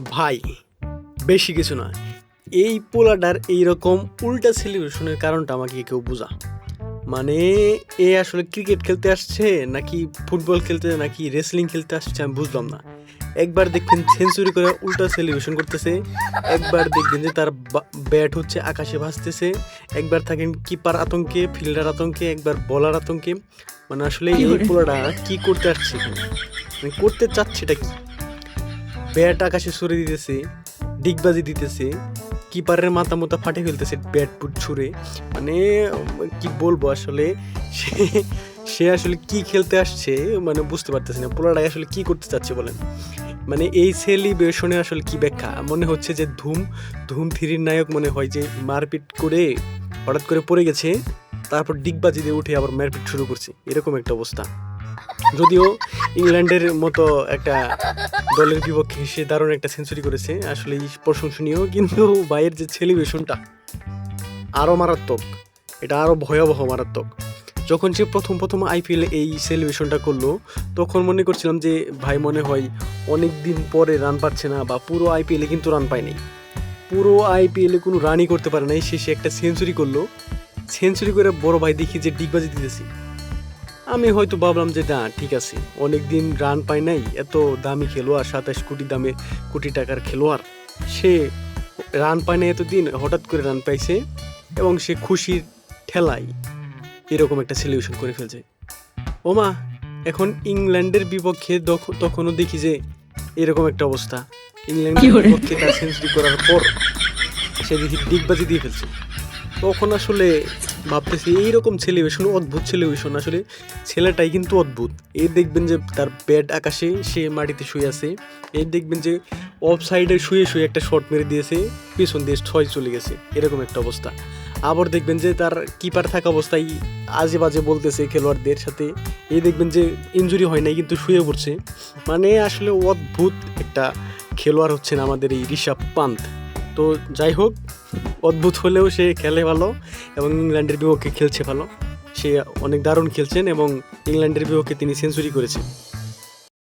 ভাই বেশি কিছু না এই পোলাটার এইরকম উল্টা সেলিব্রেশনের কারণটা আমাকে কেউ বোঝা। মানে এ আসলে ক্রিকেট খেলতে আসছে নাকি ফুটবল খেলতে নাকি রেসলিং খেলতে আসছে আমি বুঝলাম না। একবার দেখবেন সেঞ্চুরি করে উল্টা সেলিব্রেশন করতেছে একবার দেখবেন যে তার ব্যাট হচ্ছে আকাশে ভাসতেছে একবার থাকেন কিপার আতঙ্কে ফিল্ডার আতঙ্কে একবার বলার আতঙ্কে। মানে আসলে এই পোলাটা কি করতে আসছে মানে করতে চাচ্ছে এটা কি? ব্যাট আকাশে সরে দিতেছে, ডিগবাজি দিতেছে, কিপারের মাথা মোতা ফাটে ফেলতেছে ব্যাট বুট ছুঁড়ে। মানে কি বলব আসলে, সে আসলে কি খেলতে আসছে মানে বুঝতে পারতেছে না। পোলাটাই আসলে কি করতে চাচ্ছে বলেন? মানে এই সেলিব্রেশনে আসলে কি ব্যাখ্যা? মনে হচ্ছে যে ধুম ধুম থ্রির নায়ক মনে হয় যে মারপিট করে, হঠাৎ করে পড়ে গেছে, তারপর ডিগবাজি দিয়ে উঠে আবার মারপিট শুরু করছে। এরকম একটা অবস্থা। যদিও ইংল্যান্ডের মতো একটা দলের বিপক্ষে সে দারুণ একটা সেঞ্চুরি করেছে, আসলে প্রশংসনীয়, কিন্তু বাইরের যে সেলিব্রেশনটা আরও মারাত্মক, এটা আরও ভয়াবহ মারাত্মক। যখন সে প্রথম প্রথম আইপিএলে এই সেলিব্রেশনটা করল, তখন মনে করছিলাম যে, ভাই মনে হয় অনেক দিন পরে রান পাচ্ছে না বা পুরো আইপিএলে কিন্তু রান পায়নি পুরো আইপিএলে কোনো রানই করতে পারে নাই, শেষে একটা সেঞ্চুরি করল। সেঞ্চুরি করে বড় ভাই দেখি যে ডিগবাজি দিতেছি। আমি হয়তো ভাবলাম যে না ঠিক আছে। অনেক দিন রান পায় নাই এত দামি খেলোয়াড় সাতাশ কোটি দামে কোটি টাকার খেলোয়াড়। সে রান পায় না এতদিন হঠাৎ করে রান পাইছে এবং সে খুশির ঠেলায় এরকম একটা সেলিউশন করে ফেলছে। ওমা এখন ইংল্যান্ডের বিপক্ষে তখনও দেখি যে এরকম একটা অবস্থা। ইংল্যান্ডের বিপক্ষে তার সেঞ্চুরি করার পর সে দেখি ডিগবাজি দিয়ে ফেলছে। তখন আসলে ভাবতেছি, এইরকম সেলিব্রেশন অদ্ভুত ছেলে সেলিব্রেশন আসলে ছেলেটাই কিন্তু অদ্ভুত। এই দেখবেন যে তার ব্যাট আকাশে সে মাটিতে শুয়ে আছে। এই দেখবেন যে অফ সাইডে শুয়ে শুয়ে একটা শট মেরে দিয়েছে। পিছন দিয়ে ছয় চলে গেছে। এরকম একটা অবস্থা। আবার দেখবেন যে তার কিপার থাকা অবস্থায় আজে বাজে বলতেছে খেলোয়াড়দের সাথে। এই দেখবেন যে ইনজুরি হয় নাই, কিন্তু শুয়ে পড়ছে। মানে আসলে অদ্ভুত একটা খেলোয়াড় হচ্ছেন আমাদের এই ঋষভ পান্ত। তো যাই হোক, অদ্ভুত হলেও সে খেলে ভালো এবং ইংল্যান্ডের বিপক্ষে খেলছে ভালো। সে অনেক দারুণ খেলছেন এবং ইংল্যান্ডের বিপক্ষে তিনি সেঞ্চুরি করেছেন।